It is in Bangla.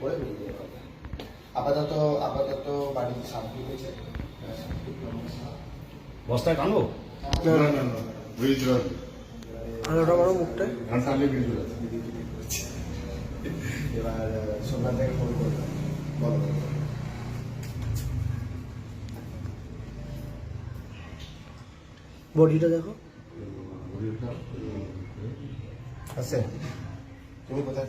করে বেরিয়ে যাবে। আপাতত আপাতত বাড়িতে সাপ ঢুকেছে বস্তায় টানবো? না, না, না না ব্রিজ রোড। আলোটা বড় মুখটা? ঘাটালে ব্রিজ রোড এবার সোমবার থেকে ফোন বলো। বডিটা দেখো। আছে তুমি কোথায়?